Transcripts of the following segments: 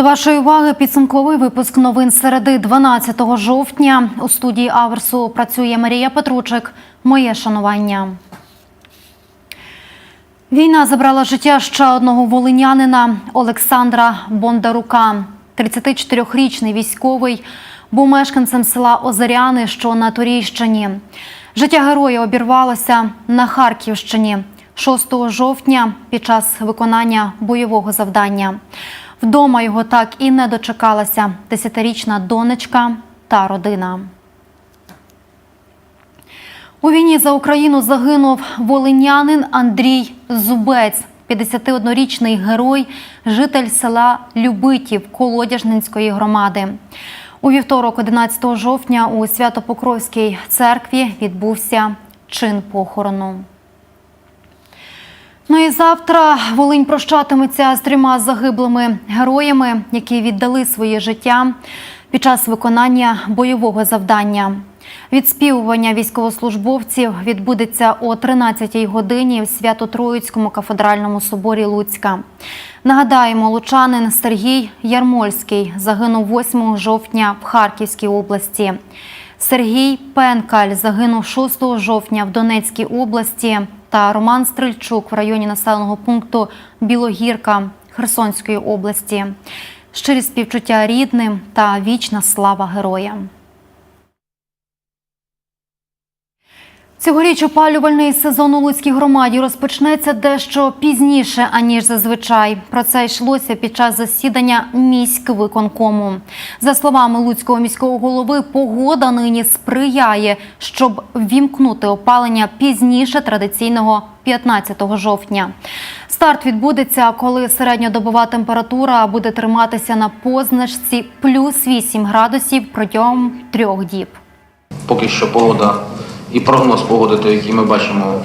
До вашої уваги підсумковий випуск новин середи 12 жовтня. У студії Аверсу працює Марія Петручик. Моє шанування. Війна забрала життя ще одного волинянина Олександра Бондарука. 34-річний військовий був мешканцем села Озеряни, що на Турійщині. Життя героя обірвалося на Харківщині 6 жовтня під час виконання бойового завдання. Вдома його так і не дочекалася десятирічна донечка та родина. У війні за Україну загинув волинянин Андрій Зубець, 51-річний герой, житель села Любитів Колодяжненської громади. У вівторок, 11 жовтня, у Свято-Покровській церкві відбувся чин похорону. Ну і завтра Волинь прощатиметься з трьома загиблими героями, які віддали своє життя під час виконання бойового завдання. Відспівування військовослужбовців відбудеться о 13-й годині в Свято-Троїцькому кафедральному соборі Луцька. Нагадаємо, лучанин Сергій Ярмольський загинув 8 жовтня в Харківській області. Сергій Пенкаль загинув 6 жовтня в Донецькій області та Роман Стрельчук в районі населеного пункту Білогірка Херсонської області. Щирі співчуття рідним та вічна слава героям. Цьогоріч опалювальний сезон у Луцькій громаді розпочнеться дещо пізніше, аніж зазвичай. Про це йшлося під час засідання міськвиконкому. За словами Луцького міського голови, погода нині сприяє, щоб ввімкнути опалення пізніше традиційного 15 жовтня. Старт відбудеться, коли середньодобова температура буде триматися на позначці плюс 8 градусів протягом трьох діб. Поки що погода і прогноз погоди, той, який ми бачимо, е,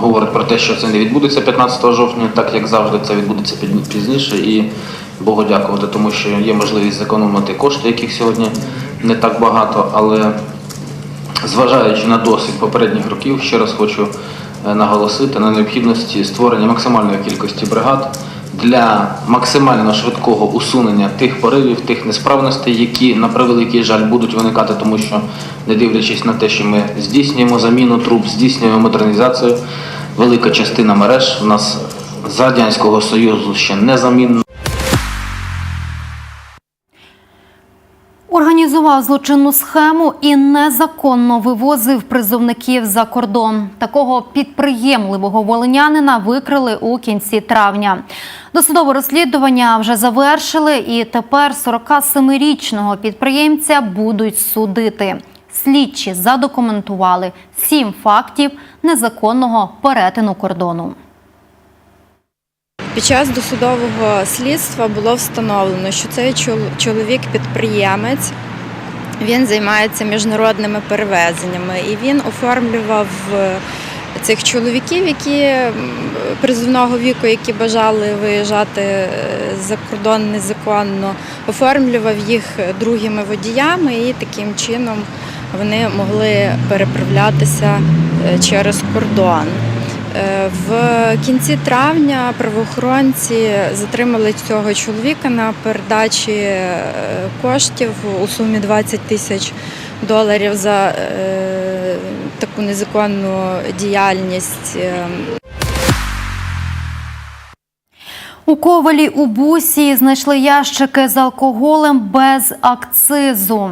говорить про те, що це не відбудеться 15 жовтня, так як завжди це відбудеться пізніше. І Богу дякувати, тому що є можливість зекономити кошти, яких сьогодні не так багато. Але зважаючи на досвід попередніх років, ще раз хочу е, наголосити на необхідності створення максимальної кількості бригад для максимально швидкого усунення тих поривів, тих несправностей, які на превеликий жаль будуть виникати, тому що не дивлячись на те, що ми здійснюємо заміну труб, здійснюємо модернізацію, велика частина мереж у нас з радянського союзу ще незамінна. Організував злочинну схему і незаконно вивозив призовників за кордон. Такого підприємливого волинянина викрили у кінці травня. Досудове розслідування вже завершили, і тепер 47-річного підприємця будуть судити. Слідчі задокументували сім фактів незаконного перетину кордону. Під час досудового слідства було встановлено, що цей чоловік-підприємець він займається міжнародними перевезеннями і він оформлював е, цих чоловіків, які призовного віку, які бажали виїжджати е, за кордон незаконно, оформлював їх другими водіями, і таким чином вони могли переправлятися е, через кордон. Е, В кінці травня правоохоронці затримали цього чоловіка на передачі е, коштів у сумі 20 тисяч доларів за е, таку незаконну діяльність. У Ковалі у бусі знайшли ящики з алкоголем без акцизу.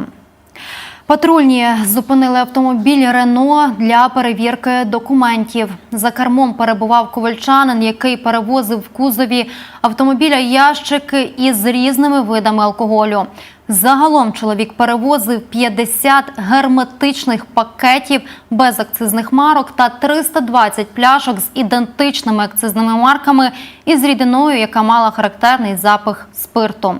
Патрульні зупинили автомобіль Рено для перевірки документів. За кермом перебував ковальчанин, який перевозив в кузові автомобіля ящики із різними видами алкоголю. Загалом чоловік перевозив 50 герметичних пакетів без акцизних марок та 320 пляшок з ідентичними акцизними марками і з рідиною, яка мала характерний запах спирту.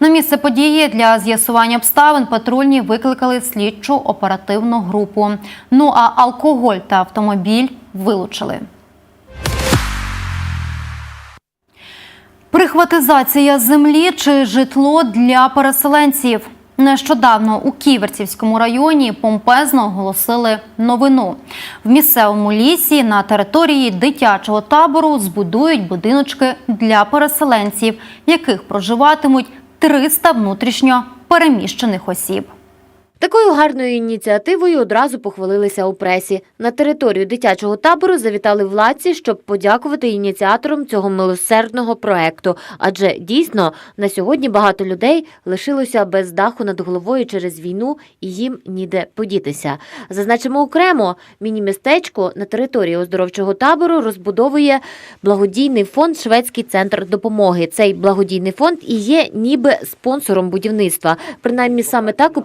На місце події для з'ясування обставин патрульні викликали слідчу оперативну групу. Ну а алкоголь та автомобіль вилучили. Прихватизація землі чи житло для переселенців. Нещодавно у Ківерцівському районі помпезно оголосили новину. В місцевому лісі на території дитячого табору збудують будиночки для переселенців, в яких проживатимуть 300 внутрішньо переміщених осіб. Такою гарною ініціативою одразу похвалилися у пресі. На територію дитячого табору завітали владці, щоб подякувати ініціаторам цього милосердного проекту. Адже дійсно на сьогодні багато людей лишилося без даху над головою через війну і їм ніде подітися. Зазначимо окремо, міні-містечко на території оздоровчого табору розбудовує благодійний фонд Шведський центр допомоги. Цей благодійний фонд і є ніби спонсором будівництва. Принаймні саме так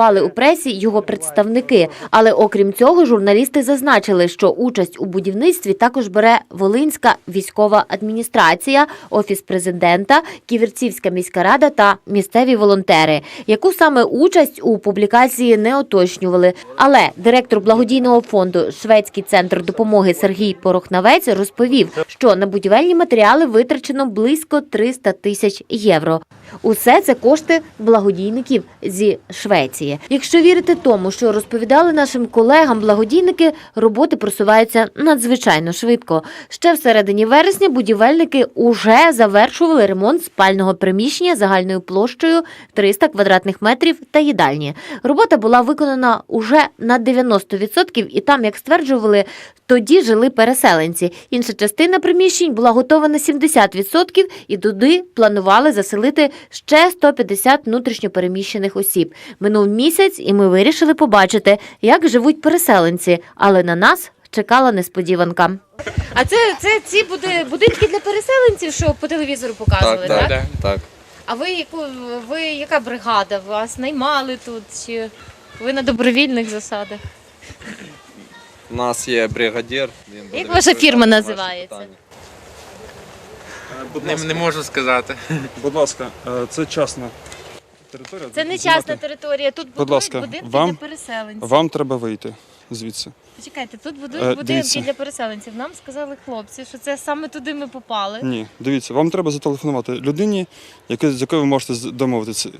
опозиціонували у пресі його представники. Але окрім цього, журналісти зазначили, що участь у будівництві також бере Волинська військова адміністрація, офіс президента, Ківерцівська міська рада та місцеві волонтери. Яку саме участь у публікації не уточнювали. Але директор благодійного фонду Шведський центр допомоги Сергій Порохнавець розповів, що на будівельні матеріали витрачено близько 300 тисяч євро. Усе це кошти благодійників зі Швеції. Якщо вірити тому, що розповідали нашим колегам благодійники, роботи просуваються надзвичайно швидко. Ще в середині вересня будівельники уже завершували ремонт спального приміщення загальною площею 300 квадратних метрів та їдальні. Робота була виконана уже на 90% і там, як стверджували, тоді жили переселенці. Інша частина приміщень була готова на 70% і туди планували заселити ще 150 внутрішньопереміщених осіб. Минув місяць, і ми вирішили побачити, як живуть переселенці, але на нас чекала несподіванка. А це, це ці буде, будинки для переселенців, що по телевізору показували, Так, так? так, так. А ви яку ви яка бригада? Вас наймали тут? Чи ви на добровільних засадах? У нас є бригадір. він Як ваша фірма називається? Будь Не, ласка, не можу сказати. будь ласка, е, це частна територія. Це не частна територія. Тут будують ласка, будинки вам- для переселенців. Вам треба вийти звідси. Почекайте, тут будують Е, будинки дивіться. для переселенців. Нам сказали хлопці, що це саме туди ми попали. Ні, дивіться, вам треба зателефонувати людині, яке- з якою ви можете з- домовитися.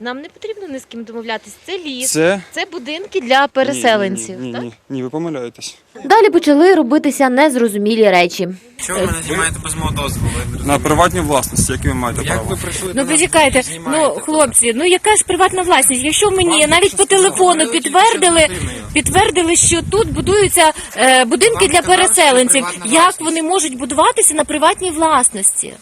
Нам не потрібно ні з ким домовлятись. Це ліс, це, Це будинки для переселенців. Ні, ні, так? ні, ні, ні, ви помиляєтесь. Далі почали робитися незрозумілі речі. Чого ви мене знімаєте без мого дозволу? На приватній власності, які ви маєте Як право. ви прийшли до Ну нас, почекайте, ну хлопці, ну яка ж приватна власність? Якщо мені Вам навіть по телефону Ви підтвердили, тільки що підтвердили, що тут будуються е, будинки Вам для сказали, що переселенців. приватна Як власність. вони можуть будуватися на приватній власності?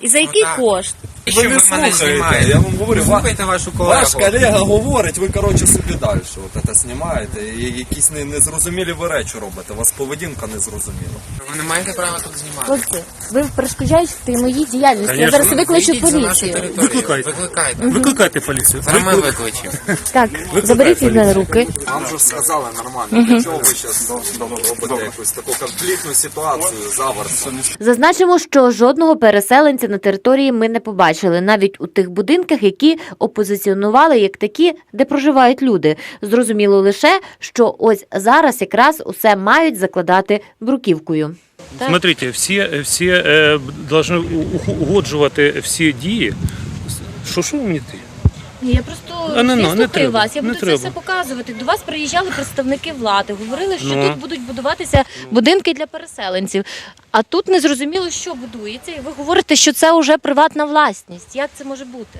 І за який так. кошт? І що ви мене слухаєте, знімаєте? я вам говорю, Ви ва- слухайте вашу колегу. Ваш колега говорить, ви коротше собі далі от це знімаєте. І якісь не- незрозумілі ви речі робите. У вас поведінка незрозуміла. Ви не маєте права тут знімати. Хлопці, ви перешкоджаєте моїй діяльності. Я зараз викличу Вийдіть за нашу поліцію. територію. Викликайте. Викликайте. Викликайте поліцію. Зараз ми викличемо. Так, заберіть їх на руки. Вам же ж сказали нормально. Для чого ви зараз робите якусь таку конфліктну ситуацію, заверсу? Зазначимо, що жодного переселенця на території ми не побачили, навіть у тих будинках, які опозиціонували як такі, де проживають люди. Зрозуміло лише, що ось зараз якраз усе мають закладати бруківкою. Смотрите, всі, всі е, должны угоджувати всі дії. Що що мені ти? Ні, я просто А, не, ну, не слухаю треба, вас. Я не буду це треба. все показувати. До вас приїжджали представники влади, говорили, що Ну. тут будуть будуватися будинки для переселенців. А тут не зрозуміло, що будується, і ви говорите, що це вже приватна власність. Як це може бути?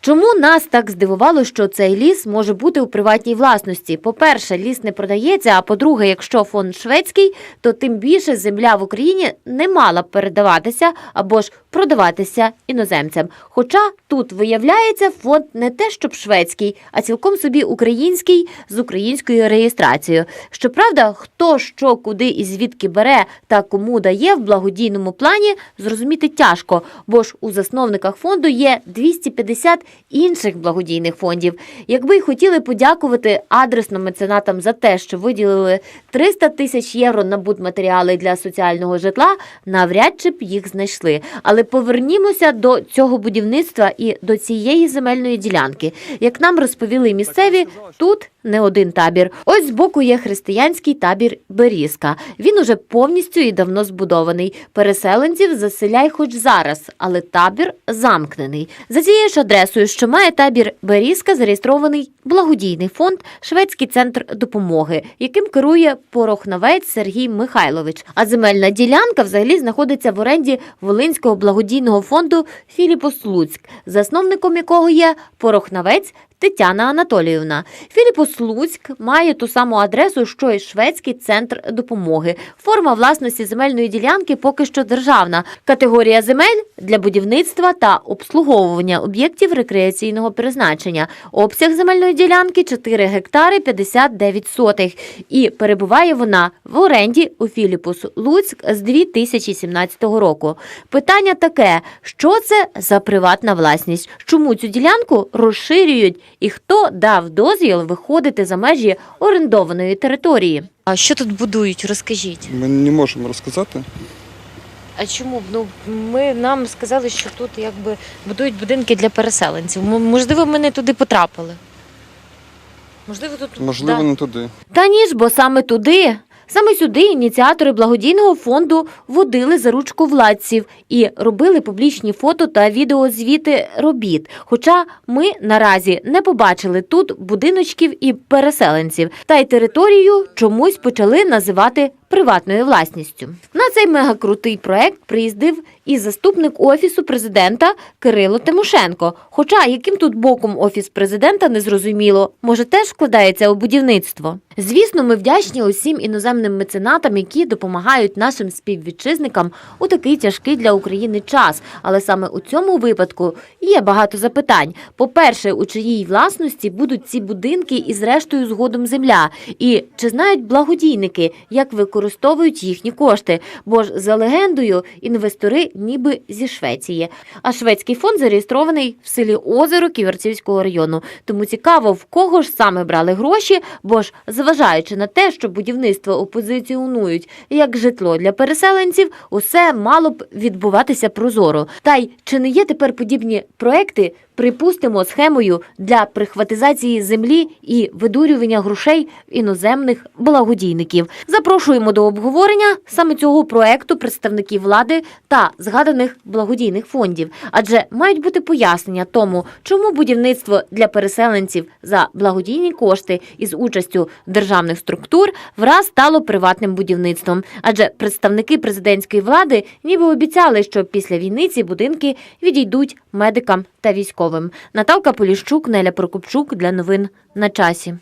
Чому нас так здивувало, що цей ліс може бути у приватній власності? По-перше, ліс не продається. А по-друге, якщо фонд шведський, то тим більше земля в Україні не мала б передаватися або ж продаватися іноземцям. Хоча тут виявляється фонд не те, щоб шведський, а цілком собі український з українською реєстрацією. Щоправда, хто що куди і звідки бере та кому дає в благодійному плані, зрозуміти тяжко, бо ж у засновниках фонду є 250 інших благодійних фондів. Якби й хотіли подякувати адресно меценатам за те, що виділили 300 тисяч євро на будматеріали для соціального житла, навряд чи б їх знайшли. Але Але повернімося до цього будівництва і до цієї земельної ділянки. Як нам розповіли місцеві, тут не один табір. Ось збоку є християнський табір Берізка. Він уже повністю і давно збудований. Переселенців заселяй хоч зараз, але табір замкнений. За цією ж адресою, що має табір Берізка, зареєстрований благодійний фонд Шведський центр допомоги, яким керує порохнавець Сергій Михайлович. А земельна ділянка взагалі знаходиться в оренді Волинського благодійного фонду Філіпус Луцьк, засновником якого є порохнавець Тетяна Анатоліївна. Філіпус Луцьк має ту саму адресу, що й шведський центр допомоги. Форма власності земельної ділянки поки що державна. Категорія земель для будівництва та обслуговування об'єктів рекреаційного призначення. Обсяг земельної ділянки 4 гектари 59 сотих. І перебуває вона в оренді у Філіпус Луцьк з 2017 року. Питання таке: що це за приватна власність? Чому цю ділянку розширюють і хто дав дозвіл виходити за межі орендованої території? А що тут будують? Розкажіть. Ми не можемо розказати. А чому? б Ну ми нам сказали, що тут якби будують будинки для переселенців. Можливо, ми не туди потрапили. Можливо, тут Можливо, да. не туди. Та ні ж, бо саме туди. Саме сюди ініціатори благодійного фонду водили за ручку владців і робили публічні фото та відеозвіти робіт. Хоча ми наразі не побачили тут будиночків і переселенців, та й територію чомусь почали називати приватною власністю. На цей мегакрутий проект приїздив і заступник офісу президента Кирило Тимошенко. Хоча яким тут боком офіс президента не зрозуміло, може теж вкладається у будівництво. Звісно, ми вдячні усім іноземним меценатам, які допомагають нашим співвітчизникам у такий тяжкий для України час. Але саме у цьому випадку є багато запитань. По-перше, у чиїй власності будуть ці будинки і зрештою згодом земля? І чи знають благодійники, як використовують їхні кошти? Бо ж за легендою інвестори ніби зі Швеції. А шведський фонд зареєстрований в селі Озеро Ківерцівського району. Тому цікаво, в кого ж саме брали гроші, бо ж зважаючи на те, що будівництво опозиціонують як житло для переселенців, усе мало б відбуватися прозоро. Та й чи не є тепер подібні проекти? Припустимо схемою для прихватизації землі і видурювання грошей іноземних благодійників. Запрошуємо до обговорення саме цього проекту представників влади та згаданих благодійних фондів, адже мають бути пояснення тому, чому будівництво для переселенців за благодійні кошти із участю державних структур враз стало приватним будівництвом. Адже представники президентської влади ніби обіцяли, що після війни ці будинки відійдуть медикам та військовим. Наталка Поліщук, Неля Прокопчук для новин на часі.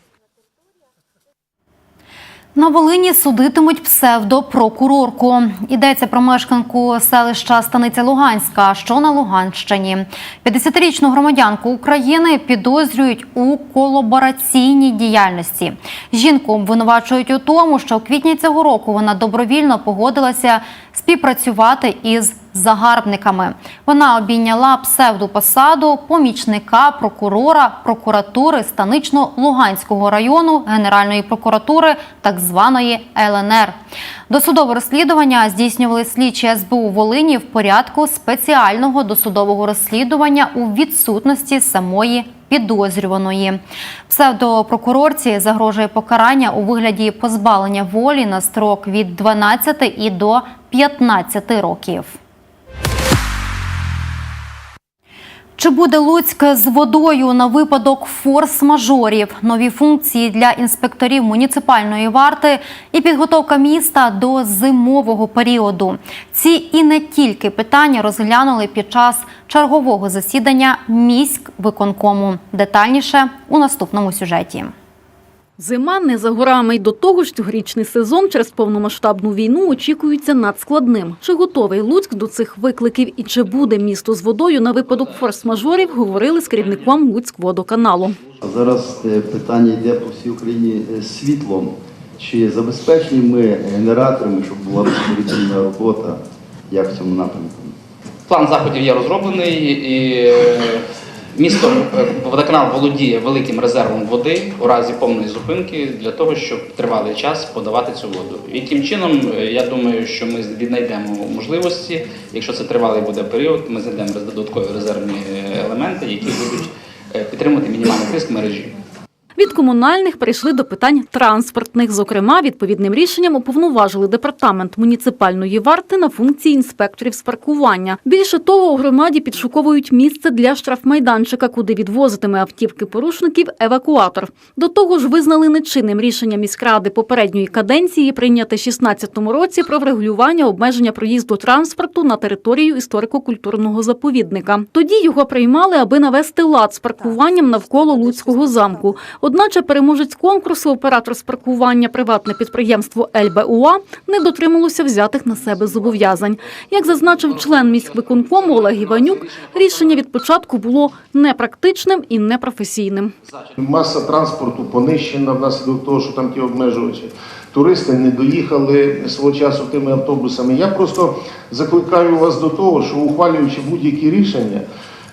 На Волині судитимуть псевдопрокурорку. Йдеться про мешканку селища Станиця Луганська, що на Луганщині. 50-річну громадянку України підозрюють у колабораційній діяльності. Жінку обвинувачують у тому, що в квітні цього року вона добровільно погодилася співпрацювати із загарбниками. Вона обійняла псевдопосаду помічника прокурора прокуратури Станично-Луганського району Генеральної прокуратури так званої ЛНР. Досудове розслідування здійснювали слідчі СБУ Волині в порядку спеціального досудового розслідування у відсутності самої підозрюваної. Псевдопрокурорці загрожує покарання у вигляді позбавлення волі на строк від 12 і до 15 років. Чи буде Луцьк з водою на випадок форс-мажорів, нові функції для інспекторів муніципальної варти і підготовка міста до зимового періоду? Ці і не тільки питання розглянули під час чергового засідання міськ виконкому. Детальніше у наступному сюжеті. Зима не за горами й до того ж цьогорічний сезон через повномасштабну війну очікується надскладним. Чи готовий Луцьк до цих викликів і чи буде місто з водою на випадок форс-мажорів, говорили з керівником Луцькводоканалу. Зараз е, питання йде по всій Україні е, світлом. Чи забезпечені ми генераторами, щоб була безперебійна робота, як в цьому напрямку? План заходів є розроблений і е, Місто е, водоканал володіє великим резервом води у разі повної зупинки для того, щоб тривалий час подавати цю воду. І тим чином, е, я думаю, що ми віднайдемо можливості. Якщо це тривалий буде період, ми знайдемо додаткові резервні е, елементи, які будуть підтримувати мінімальний тиск мережі. Від комунальних перейшли до питань транспортних. Зокрема, відповідним рішенням уповноважили департамент муніципальної варти на функції інспекторів з паркування. Більше того, у громаді підшуковують місце для штрафмайданчика, куди відвозитиме автівки порушників евакуатор. До того ж, визнали нечинним рішення міськради попередньої каденції, прийняте 16-му році про врегулювання обмеження проїзду транспорту на територію історико-культурного заповідника. Тоді його приймали, аби навести лад з паркуванням навколо Луцького замку. Одначе переможець конкурсу оператор з паркування приватне підприємство ЛБУА не дотрималося взятих на себе зобов'язань. Як зазначив член міськвиконкому Олег Іванюк, рішення від початку було непрактичним і непрофесійним. Маса транспорту понищена внаслідок того, що там ті обмежувачі. Туристи не доїхали свого часу тими автобусами. Я просто закликаю вас до того, що ухвалюючи будь-які рішення,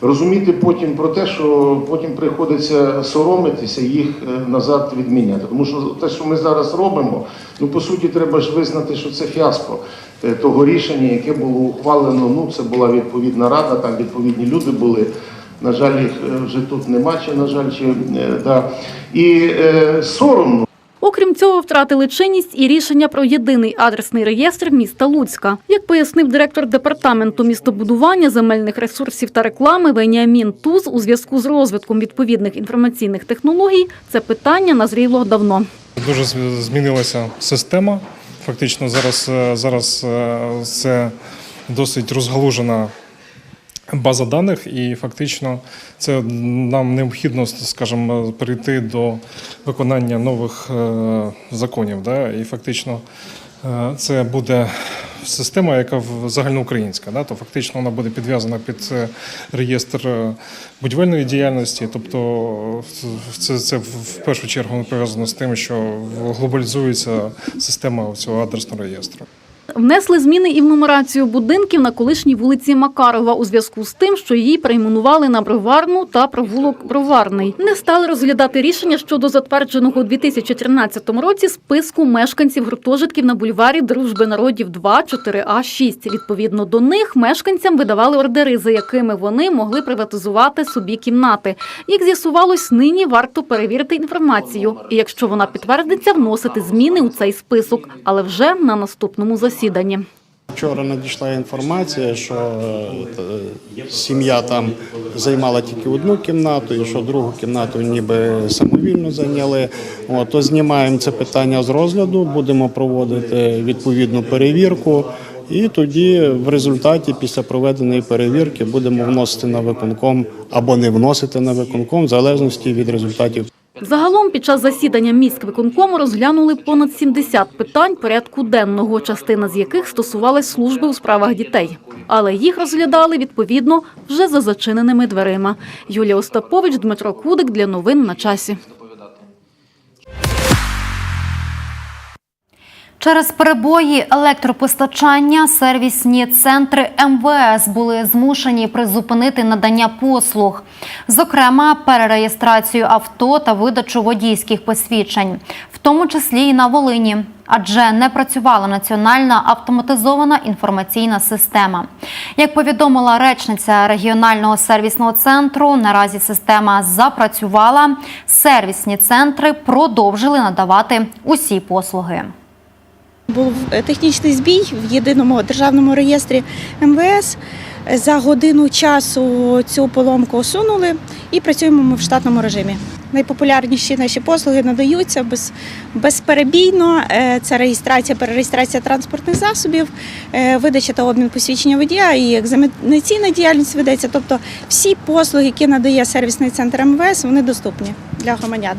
розуміти потім про те, що потім приходиться соромитися їх е, назад відміняти. Тому що те, що ми зараз робимо, ну по суті, треба ж визнати, що це фіаско е, того рішення, яке було ухвалено. Ну, це була відповідна рада, там відповідні люди були. На жаль, їх е, вже тут нема, чи на жаль, чи да. І е, соромно. Окрім цього, втратили чинність і рішення про єдиний адресний реєстр міста Луцька. Як пояснив директор департаменту містобудування, земельних ресурсів та реклами Веніамін Туз, у зв'язку з розвитком відповідних інформаційних технологій, це питання назріло давно. Дуже змінилася система. Фактично зараз, е, зараз е, це досить розгалужена база даних, і фактично це нам необхідно, скажімо, перейти до виконання нових е, законів. Да? І фактично е, це буде система, яка загальноукраїнська, да? то фактично вона буде підв'язана під е, реєстр будівельної діяльності. Тобто це, це в першу чергу пов'язано з тим, що глобалізується система цього адресного реєстру. Внесли зміни і в нумерацію будинків на колишній вулиці Макарова у зв'язку з тим, що її перейменували на Броварну та провулок Броварний. Не стали розглядати рішення щодо затвердженого у 2013 році списку мешканців гуртожитків на бульварі Дружби народів 2, 4А, 6. Відповідно до них мешканцям видавали ордери, за якими вони могли приватизувати собі кімнати. Як з'ясувалось, нині варто перевірити інформацію, і якщо вона підтвердиться, вносити зміни у цей список, але вже на наступному засіданні. Вчора надійшла інформація, що е, сім'я там займала тільки одну кімнату, і що другу кімнату ніби самовільно зайняли. От, то знімаємо це питання з розгляду, будемо проводити відповідну перевірку. І тоді в результаті, після проведеної перевірки, будемо вносити на виконком або не вносити на виконком, в залежності від результатів. Загалом під час засідання міськвиконкому розглянули понад 70 питань порядку денного, частина з яких стосувалась служби у справах дітей. Але їх розглядали відповідно вже за зачиненими дверима. Юлія Остапович, Дмитро Кудик для новин на часі. Через перебої електропостачання сервісні центри МВС були змушені призупинити надання послуг, зокрема перереєстрацію авто та видачу водійських посвідчень, в тому числі і на Волині, адже не працювала національна автоматизована інформаційна система. Як повідомила речниця регіонального сервісного центру, наразі система запрацювала. Сервісні центри продовжили надавати усі послуги. Був е, технічний збій в єдиному державному реєстрі МВС. За годину часу цю поломку усунули і працюємо ми в штатному режимі. Найпопулярніші наші послуги надаються без, безперебійно. Е, Це реєстрація, перереєстрація транспортних засобів, е, видача та обмін посвідчення водія і екзаменаційна діяльність ведеться. Тобто всі послуги, які надає сервісний центр МВС, вони доступні для громадян.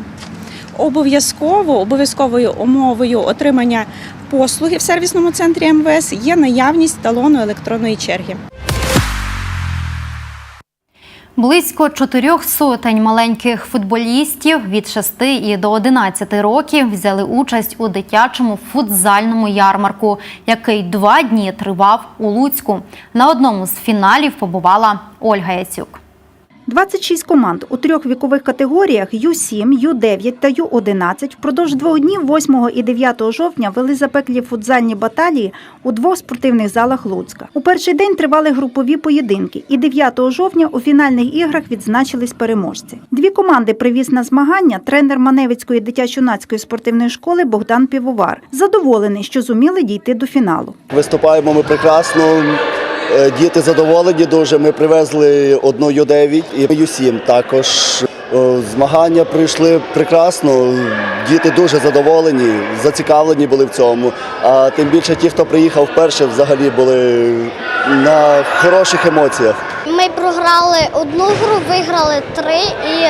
Обов'язково обов'язковою умовою отримання послуги в сервісному центрі МВС є наявність талону електронної черги. Близько чотирьох сотень маленьких футболістів від 6 і до 11 років взяли участь у дитячому футзальному ярмарку, який два дні тривав у Луцьку. На одному з фіналів побувала Ольга Яцюк. 26 команд у трьох вікових категоріях Ю-7, Ю-9 та Ю-11 впродовж двох днів 8 і 9 жовтня вели запеклі футзальні баталії у двох спортивних залах Луцька. У перший день тривали групові поєдинки, і 9 жовтня у фінальних іграх відзначились переможці. Дві команди привіз на змагання тренер Маневицької дитячо-юнацької спортивної школи Богдан Півовар. Задоволений, що зуміли дійти до фіналу. Виступаємо ми прекрасно. Е, Діти задоволені дуже. Ми привезли одну Ю-9 і Ю-7 також. Е, Змагання прийшли прекрасно. Діти дуже задоволені, зацікавлені були в цьому. А тим більше ті, хто приїхав вперше, взагалі були на хороших емоціях. Ми програли одну гру, виграли три, і,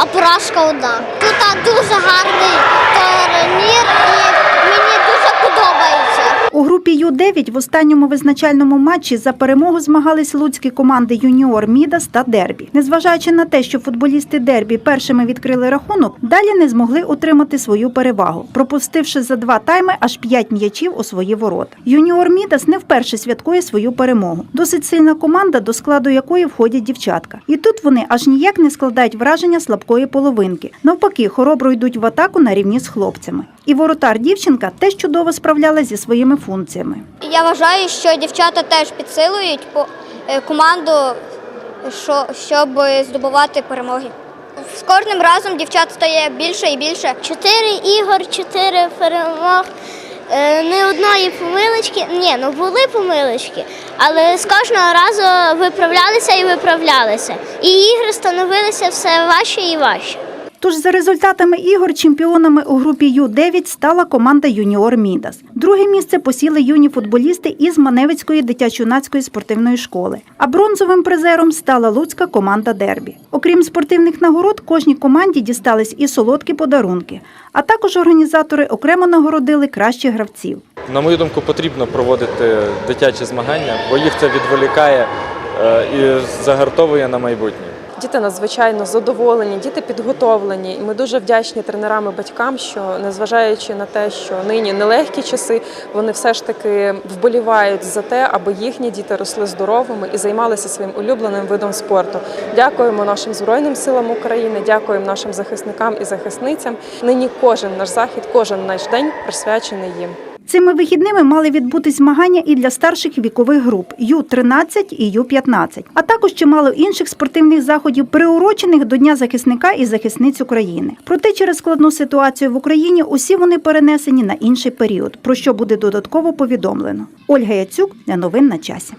а поразка одна. Тут дуже гарний турнір і мені дуже подобається. У групі Ю-9 в останньому визначальному матчі за перемогу змагались луцькі команди Юніор Мідас та Дербі. Незважаючи на те, що футболісти Дербі першими відкрили рахунок, далі не змогли утримати свою перевагу, пропустивши за два тайми аж п'ять м'ячів у свої ворота. Юніор Мідас не вперше святкує свою перемогу. Досить сильна команда, до складу якої входять дівчатка. І тут вони аж ніяк не складають враження слабкої половинки. Навпаки, хоробро йдуть в атаку на рівні з хлопцями. І воротар дівчинка теж чудово справлялась зі своїми функціями. Я вважаю, що дівчата теж підсилують по- е, команду, що, щоб здобувати перемоги. З кожним разом дівчат стає більше і більше. Чотири ігор, чотири перемог. Е, Не одної помилочки. Ні, ну були помилочки, але з кожного разу виправлялися і виправлялися. І ігри становилися все важче і важче. Тож за результатами ігор чемпіонами у групі Ю-9 стала команда Юніор Мідас. Друге місце посіли юні футболісти із Маневицької дитячо-юнацької спортивної школи. А бронзовим призером стала луцька команда Дербі. Окрім спортивних нагород, кожній команді дістались і солодкі подарунки. А також організатори окремо нагородили кращих гравців. На мою думку, потрібно проводити дитячі змагання, бо їх це відволікає е, і загартовує на майбутнє. Діти надзвичайно задоволені, діти підготовлені. І ми дуже вдячні тренерам і батькам, що незважаючи на те, що нині нелегкі часи, вони все ж таки вболівають за те, аби їхні діти росли здоровими і займалися своїм улюбленим видом спорту. Дякуємо нашим збройним силам України, дякуємо нашим захисникам і захисницям. Нині кожен наш захід, кожен наш день присвячений їм. Цими вихідними мали відбутись змагання і для старших вікових груп Ю-13 і Ю-15, а також чимало інших спортивних заходів, приурочених до Дня захисника і захисниць України. Проте через складну ситуацію в Україні усі вони перенесені на інший період, про що буде додатково повідомлено. Ольга Яцюк для новин на часі.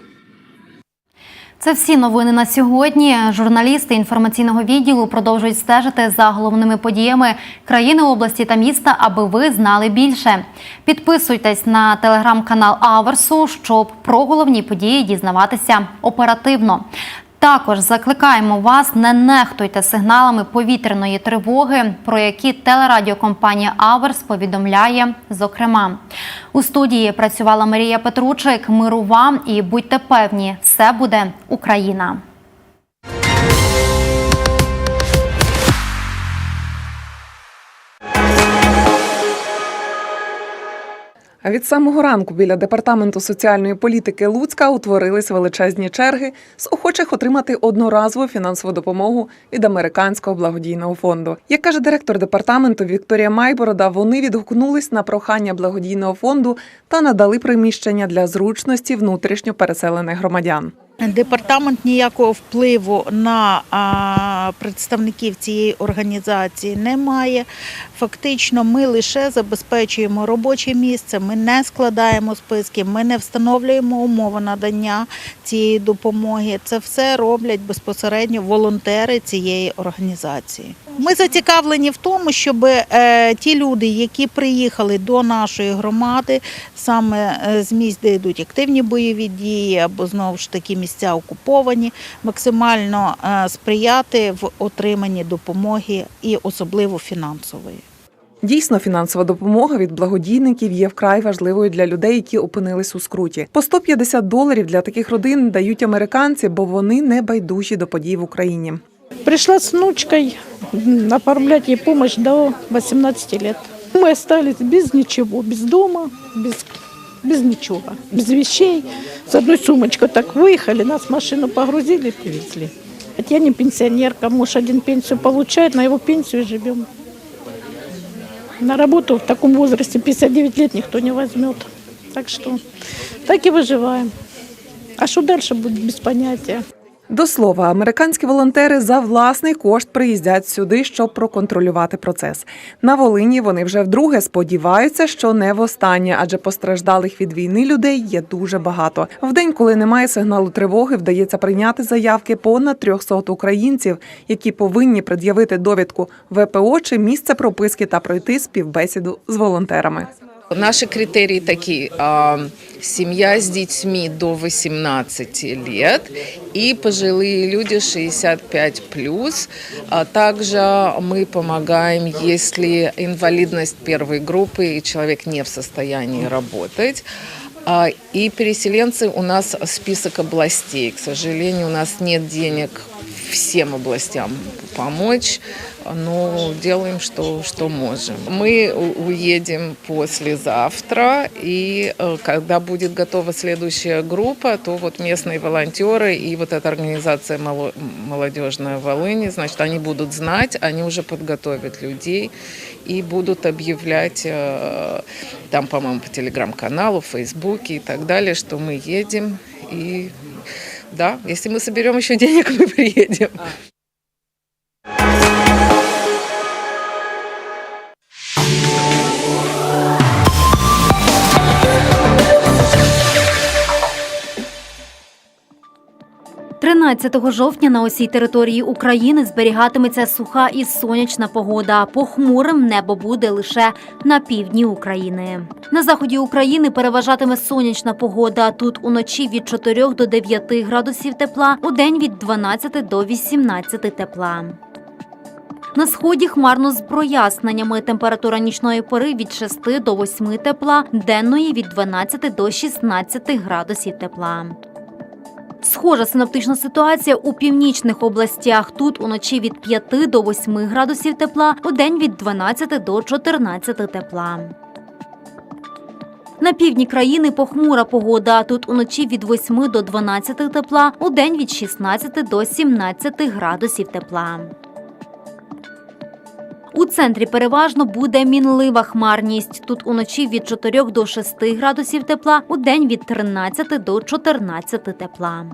Це всі новини на сьогодні. Журналісти інформаційного відділу продовжують стежити за головними подіями країни, області та міста, аби ви знали більше. Підписуйтесь на телеграм-канал Аверсу, щоб про головні події дізнаватися оперативно. Також закликаємо вас, не нехтуйте сигналами повітряної тривоги, про які телерадіокомпанія Аверс повідомляє. Зокрема, у студії працювала Марія Петручик. Миру вам і будьте певні, все буде Україна. А від самого ранку біля департаменту соціальної політики Луцька утворились величезні черги з охочих отримати одноразову фінансову допомогу від американського благодійного фонду. Як каже директор департаменту Вікторія Майборода, вони відгукнулись на прохання благодійного фонду та надали приміщення для зручності внутрішньо переселених громадян. Департамент ніякого впливу на представників цієї організації не має. Фактично, ми лише забезпечуємо робоче місце, ми не складаємо списки, ми не встановлюємо умови надання цієї допомоги. Це все роблять безпосередньо волонтери цієї організації. Ми зацікавлені в тому, щоб е, ті люди, які приїхали до нашої громади, саме е, з місць, де йдуть активні бойові дії, або знову ж таки місця окуповані, максимально е, сприяти в отриманні допомоги і особливо фінансової. Дійсно, фінансова допомога від благодійників є вкрай важливою для людей, які опинились у скруті. По 150 доларів для таких родин дають американці, бо вони не байдужі до подій в Україні. Пришла с внучкой м, оформлять ей до 18 лет. Мы остались без ничего, без дома, без, без ничего, без вещей. С одной сумочкой так выехали, нас в машину погрузили и привезли. Это я не пенсионерка, муж один пенсию получает, на его пенсию и живем. На работу в таком возрасте 59 лет никто не возьмет. Так что так и выживаем. А что дальше будет, без понятия. До слова, американські волонтери за власний кошт приїздять сюди, щоб проконтролювати процес. На Волині вони вже вдруге сподіваються, що не востаннє, адже постраждалих від війни людей є дуже багато. В день, коли немає сигналу тривоги, вдається прийняти заявки понад 300 українців, які повинні пред'явити довідку ВПО чи місце прописки та пройти співбесіду з волонтерами. Наши критерии такие. а, Семья с детьми до 18 лет и пожилые люди 65 плюс. А Также мы помогаем, если инвалидность первой группы и человек не в состоянии работать. А, И переселенцы у нас список областей. К сожалению, у нас нет денег всем областям помочь, Но делаем, что, что можем. Мы уедем послезавтра, и э, когда будет готова следующая группа, то вот местные волонтеры и вот эта организация «Мало- «Молодежная Волыни», значит, они будут знать, они уже подготовят людей и будут объявлять э, там, по-моему, по телеграм-каналу, Фейсбуке и так далее, что мы едем. И да, если мы соберем еще денег, мы приедем. – 13 жовтня на усій території України зберігатиметься суха і сонячна погода. Похмурим небо буде лише на півдні України. На заході України переважатиме сонячна погода. Тут уночі від 4 до 9 градусів тепла, у день від 12 до 18 тепла. На сході хмарно з проясненнями. Температура нічної пори від 6 до 8 тепла, денної від 12 до 16 градусів тепла. Схожа синоптична ситуація у північних областях. Тут уночі від 5 до 8 градусів тепла, у день від 12 до 14 тепла. На півдні країни похмура погода. Тут уночі від 8 до 12 тепла, у день від 16 до 17 градусів тепла. У центрі переважно буде мінлива хмарність. Тут уночі від 4 до 6 градусів тепла, у день від 13 до 14 тепла.